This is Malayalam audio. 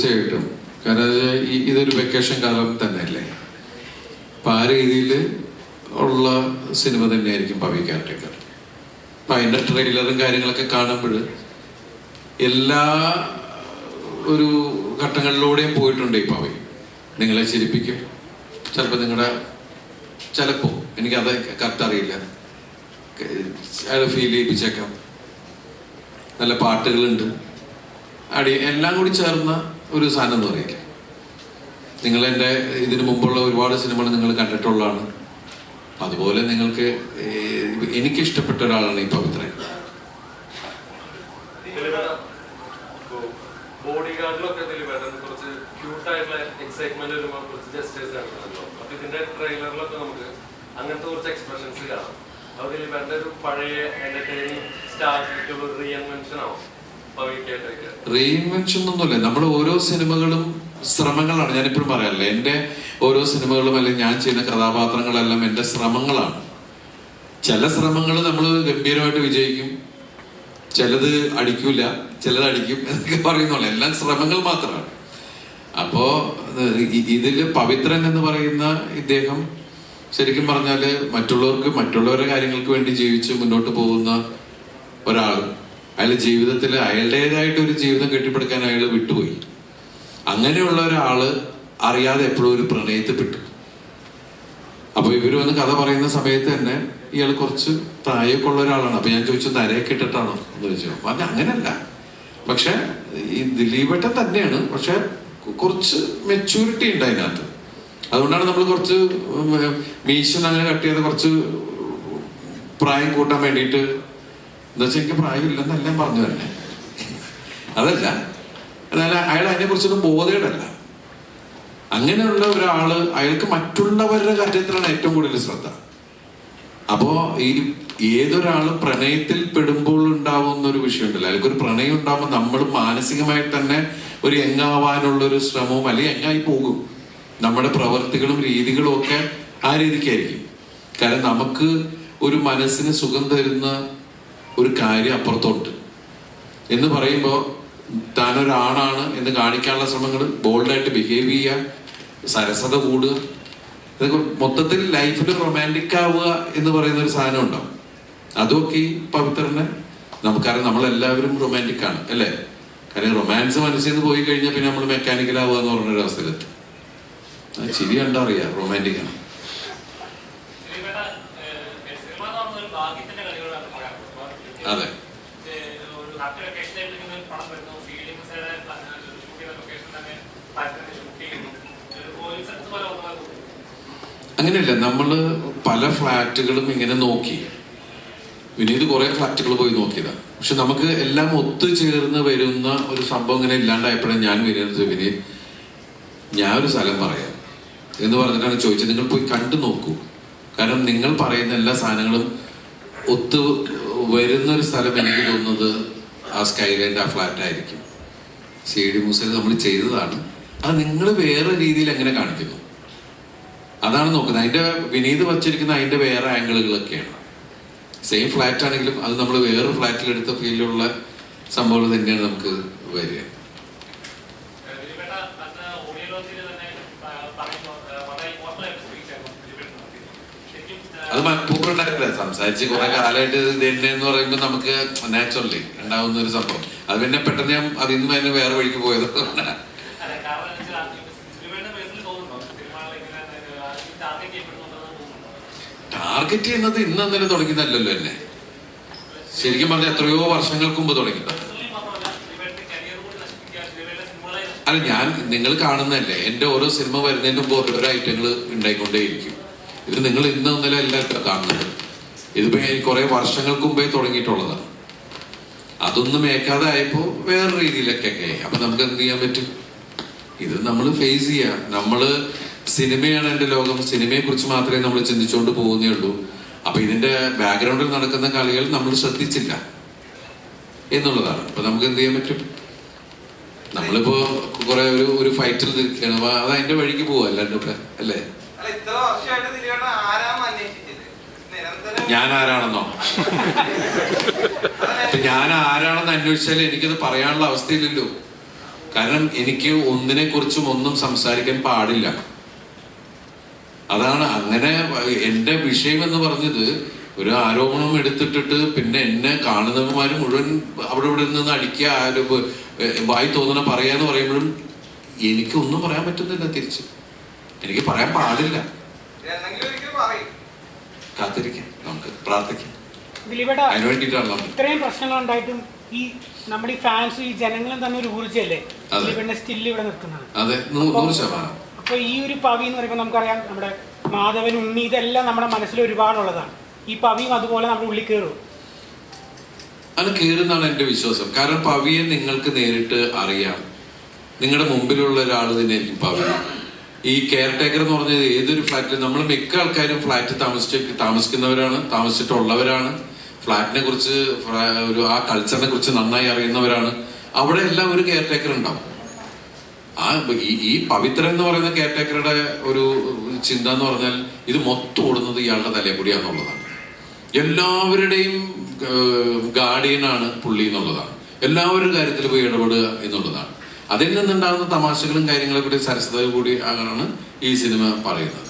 തീർച്ചയായിട്ടും. കാരണം ഇതൊരു വെക്കേഷൻ കാലം തന്നെയല്ലേ? അപ്പൊ ആ രീതിയിൽ ഉള്ള സിനിമ തന്നെയായിരിക്കും പവി കാർട്ടേക്കർ അപ്പൊ അതിന്റെ ട്രെയിലറും കാര്യങ്ങളൊക്കെ കാണുമ്പോൾ എല്ലാ ഒരു ഘട്ടങ്ങളിലൂടെയും പോയിട്ടുണ്ട് ഈ പവി നിങ്ങളെ ചിരിപ്പിക്കും. ചിലപ്പോൾ നിങ്ങളുടെ ചിലപ്പോൾ എനിക്കത് കറക്റ്റ് അറിയില്ല. അയാൾ ഫീൽ ചെയ്യിപ്പിച്ചേക്കാം. നല്ല പാട്ടുകളുണ്ട്. അടി എല്ലാം കൂടി ചേർന്ന ഒരു സാധനം എന്ന് പറയില്ല നിങ്ങൾ എന്റെ ഇതിനു മുമ്പുള്ള ഒരുപാട് സിനിമകൾ നിങ്ങൾ കണ്ടിട്ടുള്ളതാണ്. അതുപോലെ നിങ്ങൾക്ക് എനിക്കിഷ്ടപ്പെട്ട ഒരാളാണ് ഈ നമുക്ക് അങ്ങനത്തെ കുറച്ച് എക്സ്പ്രഷൻസ് കാണാം. ദിലീപേട്ടന്റെ ഒരു പഴയ എന്റർടൈനിങ് ഒരു റീഇൻവെൻഷൻ ആവും. റീഇൻവെൻഷൻ ഒന്നുമില്ല നമ്മൾ ഓരോ സിനിമകളും ശ്രമങ്ങളാണ്. ഞാനിപ്പോഴും പറയാറില്ല എന്റെ ഓരോ സിനിമകളും അല്ലെങ്കിൽ ഞാൻ ചെയ്യുന്ന കഥാപാത്രങ്ങളെല്ലാം എന്റെ ശ്രമങ്ങളാണ്. ചില ശ്രമങ്ങൾ നമ്മൾ ഗംഭീരമായിട്ട് വിജയിക്കും. ചിലത് അടിക്കൂല ചിലത് അടിക്കും എന്നൊക്കെ പറയുന്നുള്ളൂ എല്ലാം ശ്രമങ്ങൾ മാത്രമാണ്. അപ്പോ ഇതിൽ പവിത്രൻ എന്ന് പറയുന്ന ഇദ്ദേഹം ശരിക്കും പറഞ്ഞാൽ മറ്റുള്ളവർക്ക് മറ്റുള്ളവരുടെ കാര്യങ്ങൾക്ക് വേണ്ടി ജീവിച്ച് മുന്നോട്ട് പോകുന്ന ഒരാൾ അയാൾ ജീവിതത്തിൽ അയാളുടേതായിട്ട് ഒരു ജീവിതം കെട്ടിപ്പടുക്കാൻ അയാൾ വിട്ടുപോയി. അങ്ങനെയുള്ള ഒരാൾ അറിയാതെ എപ്പോഴും ഒരു പ്രണയത്തിൽ പെട്ടു അപ്പൊ ഇവർ വന്ന് കഥ പറയുന്ന സമയത്ത് തന്നെ ഇയാൾ കുറച്ച് പ്രായമൊക്കെ ഉള്ള ഒരാളാണ്. അപ്പൊ ഞാൻ ചോദിച്ചു നരയൊക്കെ ഇട്ടിട്ടാണോ? എന്ന് ചോദിച്ചു. പറഞ്ഞ അങ്ങനല്ല. പക്ഷെ ഈ ദിലീപേട്ടൻ തന്നെയാണ്. പക്ഷെ കുറച്ച് മെച്ചൂരിറ്റി ഉണ്ട് അതിനകത്ത്. അതുകൊണ്ടാണ് നമ്മൾ കുറച്ച് മീശൻ അങ്ങനെ കട്ട് ചെയ്ത് കുറച്ച് പ്രായം കൂട്ടാൻ വേണ്ടിയിട്ട് എന്താ വെച്ചാൽ എനിക്ക് പ്രായമില്ലെന്നെല്ലാം പറഞ്ഞു തന്നെ അതല്ല. അതായത് അയാൾ അതിനെ കുറിച്ചൊന്നും ബോധേടല്ല. അങ്ങനെയുള്ള ഒരാൾ അയാൾക്ക് മറ്റുള്ളവരുടെ കാര്യത്തിലാണ് ഏറ്റവും കൂടുതൽ ശ്രദ്ധ. അപ്പോ ഈ ഏതൊരാളും പ്രണയത്തിൽ പെടുമ്പോൾ ഉണ്ടാവുന്ന ഒരു വിഷയമുണ്ടല്ലോ. അയാൾക്ക് ഒരു പ്രണയം ഉണ്ടാവുമ്പോൾ നമ്മൾ മാനസികമായിട്ട് തന്നെ ഒരു എങ്ങാവാനുള്ള ഒരു ശ്രമവും അല്ലെങ്കിൽ എങ്ങായി പോകും. നമ്മുടെ പ്രവർത്തികളും രീതികളും ഒക്കെ ആ രീതിക്കായിരിക്കും. കാരണം നമുക്ക് ഒരു മനസ്സിന് സുഖം തരുന്ന ഒരു കാര്യം അപ്പുറത്തോട്ട്. എന്ന് പറയുമ്പോൾ താനൊരാണാണ് എന്ന് കാണിക്കാനുള്ള ശ്രമങ്ങൾ ബോൾഡായിട്ട് ബിഹേവ് ചെയ്യുക സരസത കൂടുക. ഇതൊക്കെ മൊത്തത്തിൽ ലൈഫിൽ റൊമാന്റിക് ആവുക എന്ന് പറയുന്ന ഒരു സാധനം ഉണ്ടാവും അതൊക്കെ ഈ പവിത്രനെ നമുക്കറിയാം നമ്മളെല്ലാവരും റൊമാന്റിക് ആണ് അല്ലേ? കാര്യം റൊമാൻസ് മനസ്സിൽ നിന്ന് പോയി കഴിഞ്ഞാൽ പിന്നെ നമ്മൾ മെക്കാനിക്കൽ ആവുക എന്ന് പറഞ്ഞൊരു അവസ്ഥയിലെത്തും ചിരി കണ്ടാ അറിയാം റൊമാന്റിക് ആണ് തോന്നി. അങ്ങനെയല്ല നമ്മൾ പല ഫ്ലാറ്റുകളും ഇങ്ങനെ നോക്കി. വിനീത് കുറെ ഫ്ലാറ്റുകൾ പോയി നോക്കിയതാ. പക്ഷെ നമുക്ക് എല്ലാം ഒത്തുചേർന്ന് വരുന്ന ഒരു സംഭവം ഇങ്ങനെ ഇല്ലാണ്ടായപ്പോഴാണ് ഞാൻ വിനീത് വിനീത് ഞാൻ ഒരു സ്ഥലം പറയാം. എന്ന് പറഞ്ഞിട്ടാണ് ചോദിച്ചത്. നിങ്ങൾ പോയി കണ്ടു നോക്കൂ. കാരണം നിങ്ങൾ പറയുന്ന എല്ലാ സാധനങ്ങളും ഒത്തു വരുന്നൊരു സ്ഥലം എനിക്ക് തോന്നുന്നത് ആ സ്കൈലൈന്റെ ആ ഫ്ലാറ്റ് ആയിരിക്കും സി ഡി മൂസയിൽ നമ്മൾ ചെയ്തതാണ്. അത് നിങ്ങൾ വേറെ രീതിയിൽ എങ്ങനെ കാണിക്കുന്നു? അതാണ് നോക്കുന്നത്. അതിന്റെ വിനീത് വച്ചിരിക്കുന്ന അതിന്റെ വേറെ ആംഗിളുകളൊക്കെയാണ്. സെയിം ഫ്ലാറ്റ് ആണെങ്കിലും അത് നമ്മൾ വേറെ ഫ്ലാറ്റിലെടുത്ത ഫീലുള്ള സംഭവങ്ങൾ തന്നെയാണ് നമുക്ക് വരിക. അത് മനഃപൂർവമുണ്ടാക്കില്ല സംസാരിച്ച് കുറെ കാലമായിട്ട് ഇത് എന്ന് പറയുമ്പോൾ നമുക്ക് നാച്ചുറലി ഉണ്ടാവുന്ന ഒരു സംഭവം. അത് പിന്നെ പെട്ടെന്ന് ഞാൻ അതിൽ നിന്ന് തന്നെ വേറെ വഴിക്ക് പോയത്. ടാർഗറ്റ് ചെയ്യുന്നത് ഇന്ന് അന്നേരം തുടങ്ങിയതല്ലല്ലോ എന്നെ. ശരിക്കും പറഞ്ഞാൽ എത്രയോ വർഷങ്ങൾക്ക് മുമ്പ് തുടങ്ങിയതാണ് അല്ല ഞാൻ നിങ്ങൾ കാണുന്നതല്ലേ. എന്റെ ഓരോ സിനിമ വരുന്നതിന് മുമ്പ് ഓരോരോ ഐറ്റങ്ങൾ ഉണ്ടായിക്കൊണ്ടേയിരിക്കും. ഇത് നിങ്ങൾ ഇന്ന് ഇന്നലെ അല്ല കാണുന്നത്. ഇതിപ്പോ കുറെ വർഷങ്ങൾക്ക് മുമ്പേ തുടങ്ങിയിട്ടുള്ളതാണ്. അതൊന്നും ഏക്കാതെ ആയപ്പോ വേറെ രീതിയിലൊക്കെ ഒക്കെ ആയി. അപ്പൊ നമുക്ക് എന്ത് ചെയ്യാൻ പറ്റും? ഇത് നമ്മൾ ഫേസ് ചെയ്യാം. നമ്മൾ സിനിമയാണ് എന്റെ ലോകം. സിനിമയെ കുറിച്ച് മാത്രമേ നമ്മൾ ചിന്തിച്ചുകൊണ്ട് പോകുന്നേ ഉള്ളൂ. അപ്പൊ ഇതിന്റെ ബാക്ക്ഗ്രൗണ്ടിൽ നടക്കുന്ന കളികൾ നമ്മൾ ശ്രദ്ധിച്ചില്ല എന്നുള്ളതാണ്. അപ്പൊ നമുക്ക് എന്ത് ചെയ്യാൻ പറ്റും? നമ്മളിപ്പോ കുറെ ഒരു ഒരു ഫൈറ്റിൽ നിൽക്കുകയാണ്. അപ്പൊ അത് അതിന്റെ വഴിക്ക് പോവാ അല്ലാണ്ട് ഇത്ര അല്ലേ അല്ല ഇത്ര വർഷമായിട്ട് ദിലീപേട്ടൻ ആരാന്ന് അന്വേഷിച്ചത് നിരന്തരം ഞാൻ ആരാണെന്നോ അപ്പൊ ഞാൻ ആരാണെന്ന് അന്വേഷിച്ചാൽ എനിക്കത് പറയാനുള്ള അവസ്ഥയില്ലല്ലോ. കാരണം എനിക്ക് ഒന്നിനെ കുറിച്ചും ഒന്നും സംസാരിക്കാൻ പാടില്ല. അതാണ് അങ്ങനെ എന്റെ വിഷയം എന്ന് പറഞ്ഞത് ഒരു ആരോപണം എടുത്തിട്ടിട്ട് പിന്നെ എന്നെ കാണുന്നവന്മാരും മുഴുവൻ അവിടെ ഇവിടെ നിന്ന് അടിക്കുക ആരോപ വായി തോന്നണ പറയാന്ന് പറയുമ്പോഴും എനിക്ക് ഒന്നും പറയാൻ പറ്റുന്നില്ല തിരിച്ച്. എനിക്ക് പറയാൻ പാടില്ല. കാത്തിരിക്കാം. നമുക്ക് പ്രാർത്ഥിക്കാം. ഇത്രയും പ്രശ്നങ്ങൾ ഉണ്ടായിട്ടും ഈ നമ്മുടെ ഈ ഫാൻസും ഈ ജനങ്ങളും തന്നെ ഒരു ഊർജല്ലേ അതെ. സ്റ്റിൽ ഇവിടെ നിൽക്കുന്നത്. അതെ നൂറ് ശതമാനം. അപ്പൊ ഈ ഒരു പവി എന്ന് പറയുമ്പോൾ നമുക്കറിയാം നമ്മുടെ മാധവൻ ഉണ്ണി ഇതെല്ലാം നമ്മുടെ മനസ്സിൽ ഒരുപാടുള്ളതാണ് ഈ പവിയും അതുപോലെ നമ്മുടെ ഉള്ളിൽ കയറും. അത് കയറുന്നാണ് എന്റെ വിശ്വാസം. കാരണം പവിയെ നിങ്ങൾക്ക് നേരിട്ട് അറിയാം. നിങ്ങളുടെ മുമ്പിലുള്ള ഒരാൾ തന്നെയായിരിക്കും പവി. ഈ കെയർ ടേക്കർ എന്ന് പറഞ്ഞത് ഏതൊരു ഫ്ലാറ്റിൽ നമ്മൾ മിക്ക ആൾക്കാരും ഫ്ലാറ്റ് താമസിച്ച് താമസിക്കുന്നവരാണ് താമസിച്ചിട്ടുള്ളവരാണ്. ഫ്ലാറ്റിനെ കുറിച്ച് ഒരു ആ കൾച്ചറിനെ കുറിച്ച് നന്നായി അറിയുന്നവരാണ്. അവിടെ എല്ലാം ഒരു കെയർ ടേക്കർ ഉണ്ടാവും. ആ ഈ പവിത്രൻ എന്ന് പറയുന്ന കെയർ ടേക്കറുടെ ഒരു ചിന്ത എന്ന് പറഞ്ഞാൽ ഇത് മൊത്തം ഓടുന്നത് ഇയാളുടെ തലയിൽ കൂടിയാന്നുള്ളതാണ് എല്ലാവരുടെയും ഗാർഡിയനാണ് പുള്ളി എന്നുള്ളതാണ്. എല്ലാവരുടെ കാര്യത്തിൽ പോയി ഇടപെടുക എന്നുള്ളതാണ്. അതിൽ നിന്നുണ്ടാകുന്ന തമാശകളും കാര്യങ്ങളെ കുറിച്ച് സരസത കൂടി അങ്ങനെയാണ് ഈ സിനിമ പറയുന്നത്.